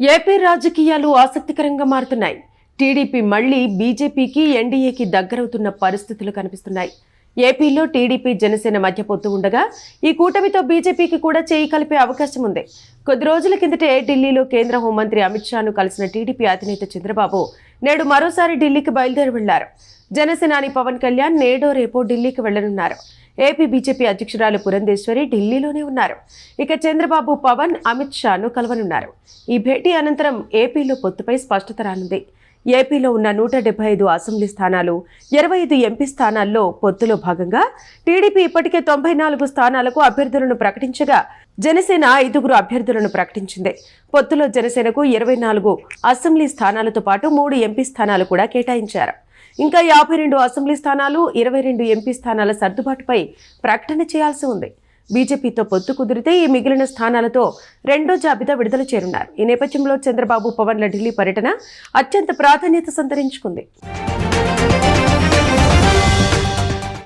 AP రాజకీయాలు ఆసక్తికరంగా మారుతున్నాయి. టీడీపీ మళ్ళీ బీజేపీకి ఎన్డీఏకి దగ్గరవుతున్న పరిస్థితులు కనిపిస్తున్నాయి. ఏపీలో టీడీపీ జనసేన మధ్య పొత్తు ఉండగా ఈ కూటమితో బీజేపీకి కూడా చేయి కలిపే అవకాశం ఉంది. కొద్ది రోజుల కిందటే ఢిల్లీలో కేంద్ర హోంమంత్రి అమిత్ షాను కలిసిన టీడీపీ అధినేత చంద్రబాబు నేడు మరోసారి ఢిల్లీకి బయలుదేరి వెళ్ళారు. జనసేనాని పవన్ కళ్యాణ్ నేడో రేపో ఢిల్లీకి వెళ్ళనున్నారు. ఏపీ బీజేపీ అధ్యక్షురాలు పురంధేశ్వరి ఢిల్లీలోనే ఉన్నారు. ఇక చంద్రబాబు పవన్ అమిత్ షాను కలవనున్నారు. ఈ భేటీ అనంతరం ఏపీలో పొత్తుపై స్పష్టత రానుంది. ఏపీలో ఉన్న నూట డెబ్బై ఐదు అసెంబ్లీ స్థానాలు ఇరవై ఐదు ఎంపీ స్థానాల్లో పొత్తులో భాగంగా టీడీపీ ఇప్పటికే తొంభై నాలుగు స్థానాలకు అభ్యర్థులను ప్రకటించగా జనసేన ఐదుగురు అభ్యర్థులను ప్రకటించింది. పొత్తులో జనసేనకు ఇరవై నాలుగు అసెంబ్లీ స్థానాలతో పాటు మూడు ఎంపీ స్థానాలు కూడా కేటాయించారు. ఇంకా యాభై రెండు అసెంబ్లీ స్థానాలు ఇరవై రెండు ఎంపీ స్థానాల సర్దుబాటుపై ప్రకటన చేయాల్సి ఉంది. బీజేపీతో పొత్తు కుదిరితే ఈ మిగిలిన స్థానాలతో రెండో జాబితా విడుదల చేరున్నారు. ఈ నేపథ్యంలో చంద్రబాబు పవన్ల ఢిల్లీ పర్యటన అత్యంత ప్రాధాన్యత సంతరించుకుంది.